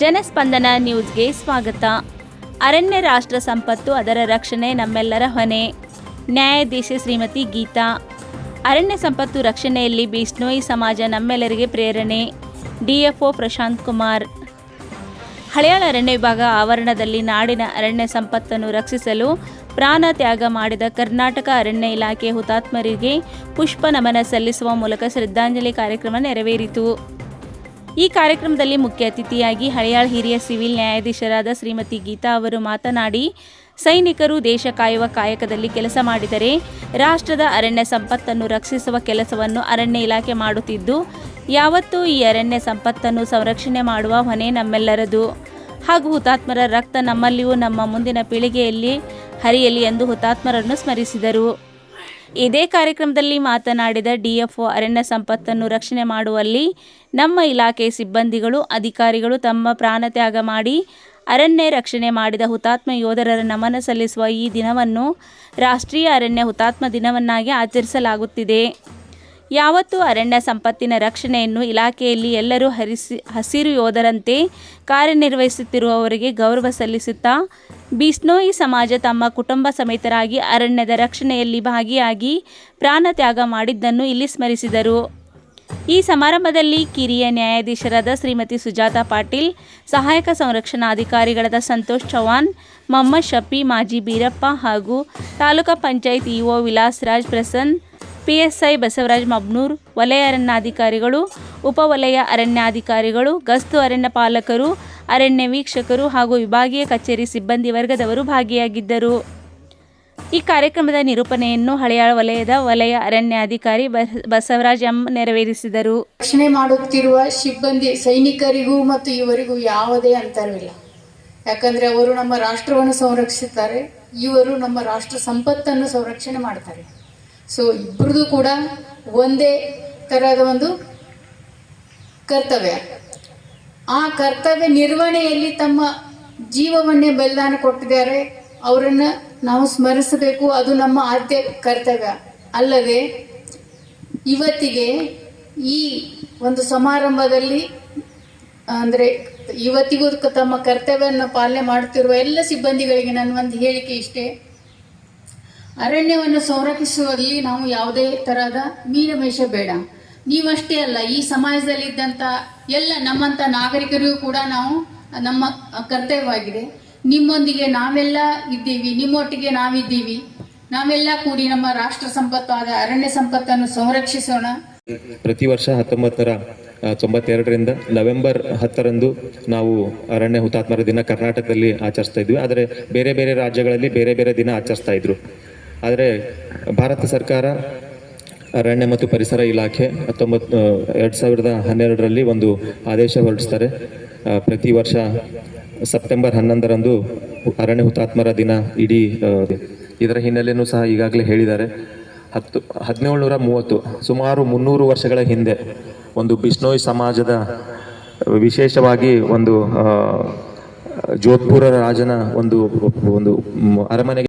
ಜನಸ್ಪಂದನ ನ್ಯೂಸ್ಗೆ ಸ್ವಾಗತ. ಅರಣ್ಯ ರಾಷ್ಟ್ರ ಸಂಪತ್ತು ಅದರ ರಕ್ಷಣೆ ನಮ್ಮೆಲ್ಲರ ಹೊಣೆ. ನ್ಯಾಯಾಧೀಶೆ ಶ್ರೀಮತಿ ಗೀತಾ. ಅರಣ್ಯ ಸಂಪತ್ತು ರಕ್ಷಣೆಯಲ್ಲಿ ಬಿಷ್ಣೋಯಿ ಸಮಾಜ ನಮ್ಮೆಲ್ಲರಿಗೆ ಪ್ರೇರಣೆ. ಡಿಎಫ್ಒ ಪ್ರಶಾಂತ್ ಕುಮಾರ್. ಹಳೆಯಾಳ ಅರಣ್ಯ ವಿಭಾಗ ಆವರಣದಲ್ಲಿ ನಾಡಿನ ಅರಣ್ಯ ಸಂಪತ್ತನ್ನು ರಕ್ಷಿಸಲು ಪ್ರಾಣ ತ್ಯಾಗ ಮಾಡಿದ ಕರ್ನಾಟಕ ಅರಣ್ಯ ಇಲಾಖೆ ಹುತಾತ್ಮರಿಗೆ ಪುಷ್ಪ ನಮನ ಸಲ್ಲಿಸುವ ಮೂಲಕ ಶ್ರದ್ಧಾಂಜಲಿ ಕಾರ್ಯಕ್ರಮ ನೆರವೇರಿತು. ಈ ಕಾರ್ಯಕ್ರಮದಲ್ಲಿ ಮುಖ್ಯ ಅತಿಥಿಯಾಗಿ ಹಳೆಯಾಳ್ ಹಿರಿಯ ಸಿವಿಲ್ ನ್ಯಾಯಾಧೀಶರಾದ ಶ್ರೀಮತಿ ಗೀತಾ ಅವರು ಮಾತನಾಡಿ, ಸೈನಿಕರು ದೇಶ ಕಾಯುವ ಕಾಯಕದಲ್ಲಿ ಕೆಲಸ ಮಾಡಿದರೆ ರಾಷ್ಟ್ರದ ಅರಣ್ಯ ಸಂಪತ್ತನ್ನು ರಕ್ಷಿಸುವ ಕೆಲಸವನ್ನು ಅರಣ್ಯ ಇಲಾಖೆ ಮಾಡುತ್ತಿದ್ದು, ಯಾವತ್ತೂ ಈ ಅರಣ್ಯ ಸಂಪತ್ತನ್ನು ಸಂರಕ್ಷಣೆ ಮಾಡುವ ಹೊಣೆ ನಮ್ಮೆಲ್ಲರದು. ಹಾಗೂ ಹುತಾತ್ಮರ ರಕ್ತ ನಮ್ಮಲ್ಲಿಯೂ ನಮ್ಮ ಮುಂದಿನ ಪೀಳಿಗೆಯಲ್ಲಿ ಹರಿಯಲಿ ಎಂದು ಹುತಾತ್ಮರನ್ನು ಸ್ಮರಿಸಿದರು. ಇದೇ ಕಾರ್ಯಕ್ರಮದಲ್ಲಿ ಮಾತನಾಡಿದ ಡಿಎಫ್ಒ ಅರಣ್ಯ ಸಂಪತ್ತನ್ನು ರಕ್ಷಣೆ ಮಾಡುವಲ್ಲಿ ನಮ್ಮ ಇಲಾಖೆ ಸಿಬ್ಬಂದಿಗಳು, ಅಧಿಕಾರಿಗಳು ತಮ್ಮ ಪ್ರಾಣತ್ಯಾಗ ಮಾಡಿ ಅರಣ್ಯ ರಕ್ಷಣೆ ಮಾಡಿದ ಹುತಾತ್ಮ ಯೋಧರ ನಮನ ಸಲ್ಲಿಸುವ ಈ ದಿನವನ್ನು ರಾಷ್ಟ್ರೀಯ ಅರಣ್ಯ ಹುತಾತ್ಮ ದಿನವನ್ನಾಗಿ ಆಚರಿಸಲಾಗುತ್ತಿದೆ. ಯಾವತ್ತೂ ಅರಣ್ಯ ಸಂಪತ್ತಿನ ರಕ್ಷಣೆಯನ್ನು ಇಲಾಖೆಯಲ್ಲಿ ಎಲ್ಲರೂ ಹರಿಸಿ, ಹಸಿರು ಯೋಧರಂತೆ ಕಾರ್ಯನಿರ್ವಹಿಸುತ್ತಿರುವವರಿಗೆ ಗೌರವ ಸಲ್ಲಿಸುತ್ತಾ ಬಿಸ್ನೋಯಿ ಸಮಾಜ ತಮ್ಮ ಕುಟುಂಬ ಸಮೇತರಾಗಿ ಅರಣ್ಯದ ರಕ್ಷಣೆಯಲ್ಲಿ ಭಾಗಿಯಾಗಿ ಪ್ರಾಣ ತ್ಯಾಗ ಮಾಡಿದ್ದನ್ನು ಇಲ್ಲಿ ಸ್ಮರಿಸಿದರು. ಈ ಸಮಾರಂಭದಲ್ಲಿ ಕಿರಿಯ ನ್ಯಾಯಾಧೀಶರಾದ ಶ್ರೀಮತಿ ಸುಜಾತಾ ಪಾಟೀಲ್, ಸಹಾಯಕ ಸಂರಕ್ಷಣಾಧಿಕಾರಿಗಳಾದ ಸಂತೋಷ್ ಚೌಹಾಣ್ ಮೊಹಮ್ಮದ್ ಶಫಿ, ಮಾಜಿ ಬೀರಪ್ಪ ಹಾಗೂ ತಾಲೂಕಾ ಪಂಚಾಯತ್ ಇಒ ವಿಲಾಸ್ ರಾಜ್ ಪ್ರಸನ್ನ ಪಿಎಸ್ಐ ಬಸವರಾಜ್ ಮಬ್ನೂರ್, ವಲಯ ಅರಣ್ಯಾಧಿಕಾರಿಗಳು ಉಪವಲಯ ಅರಣ್ಯಾಧಿಕಾರಿಗಳು, ಗಸ್ತು ಅರಣ್ಯ ಪಾಲಕರು, ಅರಣ್ಯ ವೀಕ್ಷಕರು ಹಾಗೂ ವಿಭಾಗೀಯ ಕಚೇರಿ ಸಿಬ್ಬಂದಿ ವರ್ಗದವರು ಭಾಗಿಯಾಗಿದ್ದರು. ಈ ಕಾರ್ಯಕ್ರಮದ ನಿರೂಪಣೆಯನ್ನು ಹಳೆಯ ವಲಯದ ವಲಯ ಅರಣ್ಯಾಧಿಕಾರಿ ಬಸ- ಬಸವರಾಜ್ ಎಂ ನೆರವೇರಿಸಿದರು. ರಕ್ಷಣೆ ಮಾಡುತ್ತಿರುವ ಸಿಬ್ಬಂದಿ ಸೈನಿಕರಿಗೂ ಮತ್ತು ಇವರಿಗೂ ಯಾವುದೇ ಅಂತರವಿಲ್ಲ. ಯಾಕಂದ್ರೆ ಅವರು ನಮ್ಮ ರಾಷ್ಟ್ರವನ್ನು ಸಂರಕ್ಷಿಸುತ್ತಾರೆ ಇವರು ನಮ್ಮ ರಾಷ್ಟ್ರ ಸಂಪತ್ತನ್ನು ಸಂರಕ್ಷಣೆ ಮಾಡ್ತಾರೆ. ಸೊ ಇಬ್ಬರದು ಕೂಡ ಒಂದೇ ಥರದ ಒಂದು ಕರ್ತವ್ಯ. ಆ ಕರ್ತವ್ಯ ನಿರ್ವಹಣೆಯಲ್ಲಿ ತಮ್ಮ ಜೀವವನ್ನೇ ಬಲಿದಾನ ಕೊಟ್ಟಿದ್ದಾರೆ. ಅವರನ್ನು ನಾವು ಸ್ಮರಿಸಬೇಕು. ಅದು ನಮ್ಮ ಆದ್ಯ ಕರ್ತವ್ಯ. ಅಲ್ಲದೆ, ಇವತ್ತಿಗೆ ಈ ಒಂದು ಸಮಾರಂಭದಲ್ಲಿ, ಅಂದರೆ ಇವತ್ತಿಗೂ ತಮ್ಮ ಕರ್ತವ್ಯವನ್ನು ಪಾಲನೆ ಮಾಡುತ್ತಿರುವ ಎಲ್ಲ ಸಿಬ್ಬಂದಿಗಳಿಗೆ ನನ್ನ ಒಂದು ಹೇಳಿಕೆ ಇಷ್ಟೇ. ಅರಣ್ಯವನ್ನು ಸಂರಕ್ಷಿಸುವಲ್ಲಿ ನಾವು ಯಾವುದೇ ತರಹದ ಮೀನಮೇಷ ಬೇಡ. ನೀವಷ್ಟೇ ಅಲ್ಲ, ಈ ಸಮಾಜದಲ್ಲಿದ್ದಂಥ ಎಲ್ಲ ನಮ್ಮಂಥ ನಾಗರಿಕರಿಗೂ ಕೂಡ ನಾವು ನಮ್ಮ ಕರ್ತವ್ಯವಾಗಿದೆ. ನಿಮ್ಮೊಂದಿಗೆ ನಾವೆಲ್ಲ ಇದ್ದೀವಿ, ನಿಮ್ಮೊಟ್ಟಿಗೆ ನಾವಿದ್ದೀವಿ. ನಾವೆಲ್ಲ ಕೂಡಿ ನಮ್ಮ ರಾಷ್ಟ್ರ ಸಂಪತ್ತಾದ ಅರಣ್ಯ ಸಂಪತ್ತನ್ನು ಸಂರಕ್ಷಿಸೋಣ. ಪ್ರತಿ ವರ್ಷ ಹತ್ತೊಂಬತ್ತರ ತೊಂಬತ್ತೆರಡರಿಂದ ನವೆಂಬರ್ ಹತ್ತರಂದು ನಾವು ಅರಣ್ಯ ಹುತಾತ್ಮರ ದಿನ ಕರ್ನಾಟಕದಲ್ಲಿ ಆಚರಿಸ್ತಾ ಇದ್ವಿ. ಆದರೆ ಬೇರೆ ಬೇರೆ ರಾಜ್ಯಗಳಲ್ಲಿ ಬೇರೆ ಬೇರೆ ದಿನ ಆಚರಿಸ್ತಾ ಇದ್ರು. ಆದರೆ ಭಾರತ ಸರ್ಕಾರ ಅರಣ್ಯ ಮತ್ತು ಪರಿಸರ ಇಲಾಖೆ ಹತ್ತೊಂಬತ್ತು ಎರಡು ಸಾವಿರದ ಹನ್ನೆರಡರಲ್ಲಿ ಒಂದು ಆದೇಶ ಹೊರಡಿಸ್ತಾರೆ. ಪ್ರತಿ ವರ್ಷ ಸೆಪ್ಟೆಂಬರ್ ಹನ್ನೊಂದರಂದು ಅರಣ್ಯ ಹುತಾತ್ಮರ ದಿನ ಇಡೀ ಇದರ ಹಿನ್ನೆಲೆಯೂ ಸಹ ಈಗಾಗಲೇ ಹೇಳಿದ್ದಾರೆ. ಹತ್ತು, ಹದಿನೇಳುನೂರ ಮೂವತ್ತು, ಸುಮಾರು ಮುನ್ನೂರು ವರ್ಷಗಳ ಹಿಂದೆ ಒಂದು ಬಿಷ್ಣೋಯ್ ಸಮಾಜದ ವಿಶೇಷವಾಗಿ ಒಂದು ಜೋಧ್ಪುರ ರಾಜನ ಒಂದು ಒಂದು ಅರಮನೆಗೆ